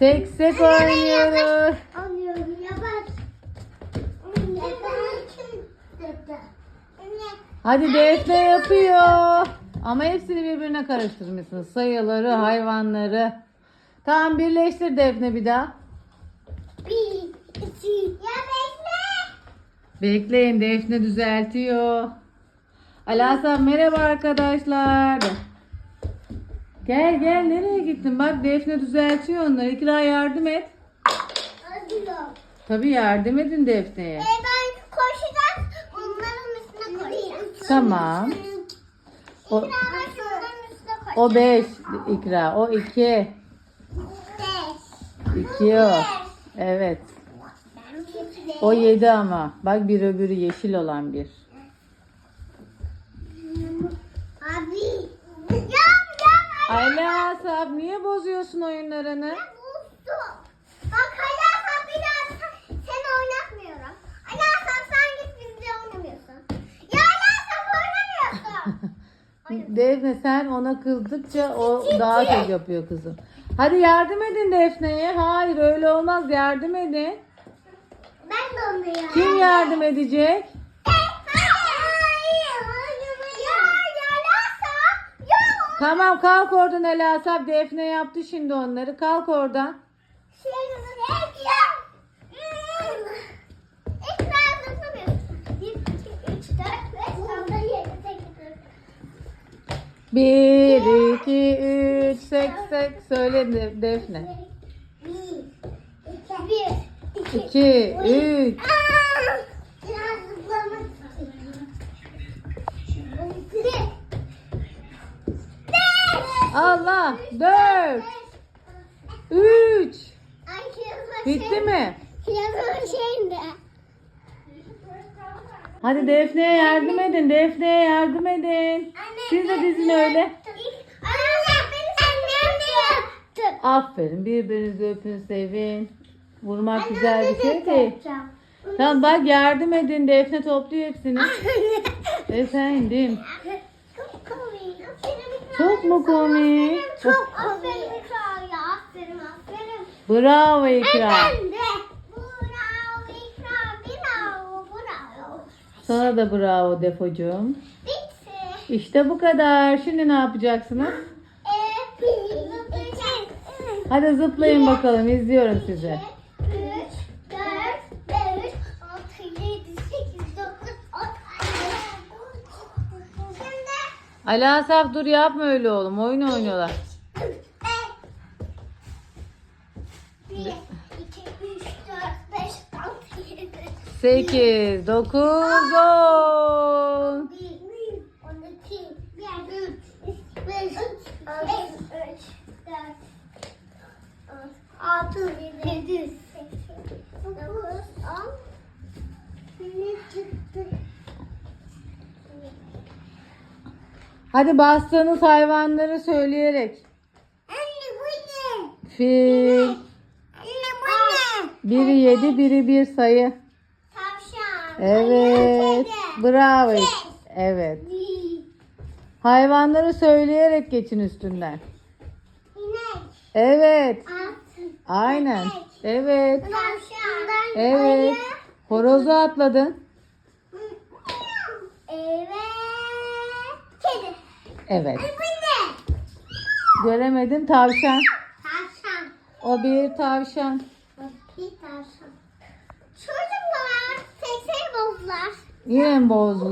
Seksek oynuyoruz. Alıyorum yavaş. Hadi Defne yapıyor. Ama hepsini birbirine karıştırmışsın. Sayıları, hayvanları. Tamam birleştir Defne bir daha. Bir, iki. Ya bekle. Bekleyin Defne düzeltiyor. Ali Hasan merhaba arkadaşlar. Gel gel nereye gittin? Bak Defne düzeltiyor onları. İkra yardım et. Alıyorum. Tabii yardım edin Defne'ye. E ben koşacağız. Bunların üstüne koyacağım. Tamam. O, İkra bak şunların üstüne koyacağım. o 5 İkra. O 2. Beş. 2 o. Evet. O 7 ama. Bak bir öbürü yeşil olan bir. Abi. Ya ya. Ali Hasan niye bozuyorsun oyunlarını? Buzdu. Bak hala sen bir daha sen, seni oynatmıyorum. Hala sen sen git bizle oynamıyorsun. Ya sen oynamıyorsun. Defne sen ona kızdıkça o daha çok yapıyor kızım. Hadi yardım edin Defne'ye. Hayır öyle olmaz yardım edin. ben de onu ya. Kim yardım edecek? Tamam kalk oradan Ali Asap. Defne yaptı şimdi onları. Kalk oradan. Bir, iki, üç, sek sek. Söyle De- Defne. İki, üç. Allah. Dört, üç. Bitti mi? Hadi Defne'ye yardım edin. Defne'ye yardım edin. Siz de dizin öyle. Aferin. Birbirinizi öpün, sevin. Vurmak güzel bir şey değil. Tamam bak yardım edin. Defne topluyor hepsini. Efendim. Çok Çok mu komik? Çok aferin İkra ya. Aferin aferin. Bravo İkra. Ben de. Bravo İkra. Bravo. Bravo. Sana da bravo Defocuğum. Bitti. İşte bu kadar. Şimdi ne yapacaksınız? Ee, Hadi zıplayın bakalım. İzliyorum sizi. Ali Asaf dur yapma öyle oğlum. Oyun oynuyorlar. 1, 2, 3, 4, 5, 6, 7, 8, 9, 10. 1, 12, 1, 3, 5, 6, 6, 7, 9, 10. Ne çıktı? Hadi bastığınız hayvanları söyleyerek. Anne bu ne? Fil. Anne bu ne? Biri 7, biri 1 sayı. Tavşan. Evet. Bravo. Evet. Hayvanları söyleyerek geçin üstünden. İnek. Evet. At. Aynen. Evet. Tavşan. Evet. Horozu atladın. Evet. Evet. Anne bu ne? Göremedim tavşan. Tavşan. O bir tavşan. Bir tavşan. Çocuklar. Seksey bozdular. Yine mi bozdular?